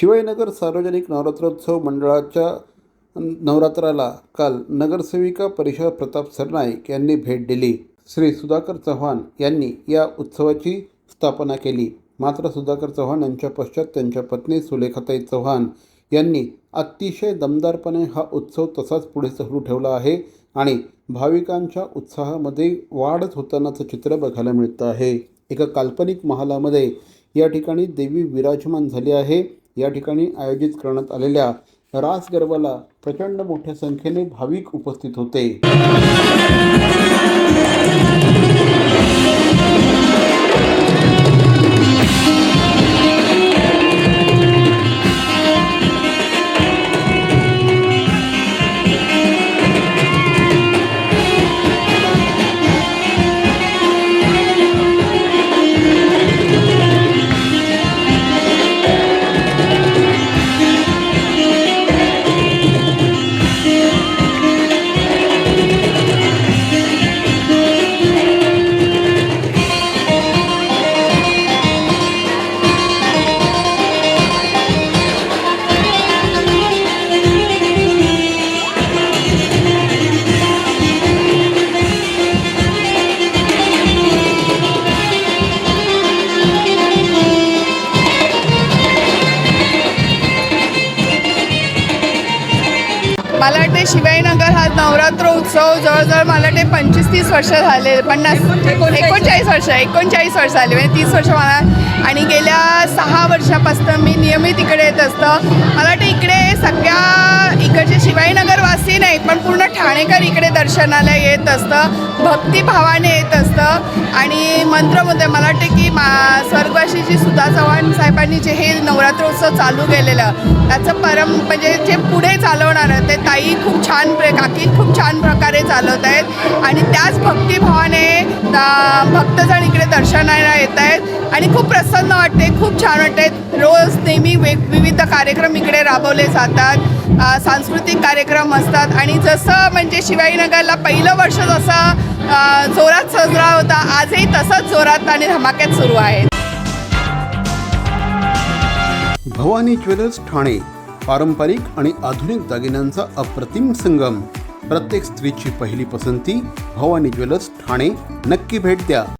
शिवाजीनगर सार्वजनिक नवरात्रोत्सव मंडळाच्या नवरात्राला काल नगरसेविका परिषद प्रताप सरनाईक यांनी भेट दिली. श्री सुधाकर चव्हाण यांनी या उत्सवाची स्थापना केली. मात्र सुधाकर चव्हाण यांच्या पश्चात त्यांच्या पत्नी सुलेखाताई चव्हाण यांनी अतिशय दमदारपणे हा उत्सव तसाच पुढे सुरू ठेवला आहे आणि भाविकांच्या उत्साहामध्ये वाढच होतानाचं चित्र बघायला मिळतं आहे. एका काल्पनिक महालामध्ये या ठिकाणी देवी विराजमान झाली आहे. या ठिकाणी आयोजित करण्यात आलेल्या रास गरबाला प्रचंड मोठ्या संख्येने भाविक उपस्थित होते. मला वाटते शिवाईनगर हा नवरात्र उत्सव जवळजवळ मला वाटते पंचवीस तीस वर्ष झाले पन्नास एकोणचाळीस वर्ष एकोणचाळीस वर्ष झाले म्हणजे तीस वर्ष मला. आणि गेल्या सहा वर्षापासून मी नियमित इकडे येत असतं. मला वाटतं इकडे सगळ्या इकडचे शिवाईनगरवासी नाही पण पूर्ण ठाणेकर इकडे दर्शनाला येत असतं भक्तिभावाने येत असतं. आणि मंत्रमुद्रे मला वाटते की मा स्वर्गवासी जी सुधा चव्हाण साहेबांनी जे हे नवरात्र उत्सव चालू केलेलं त्याचं परम म्हणजे जे पुढे चालवणार ते ताई खूप छान प्र काकी खूप छान प्रकारे चालवत आहेत. आणि त्याच भक्तिभावाने दा- भक्तजण इकडे दर्शनाला येत आहेत. आणि खूप प्रसन्न वाटते खूप छान वाटते रोज नेहमी वेग विविध कार्यक्रम इकडे राबवले जातात. सांस्कृतिक कार्यक्रम असतात. आणि जसं म्हणजे शिवाजीनगरला पहिलं वर्ष जसं जोरात साजरा होता आजही तसंच जोरात आणि धमाक्यात सुरू आहे. भवानी ज्वेलर्स ठाणे पारंपरिक आणि आधुनिक दागिन्यांचा अप्रतिम संगम. प्रत्येक स्त्रीची पहिली पसंती भवानी ज्वेलर्स ठाणे. नक्की भेट द्या.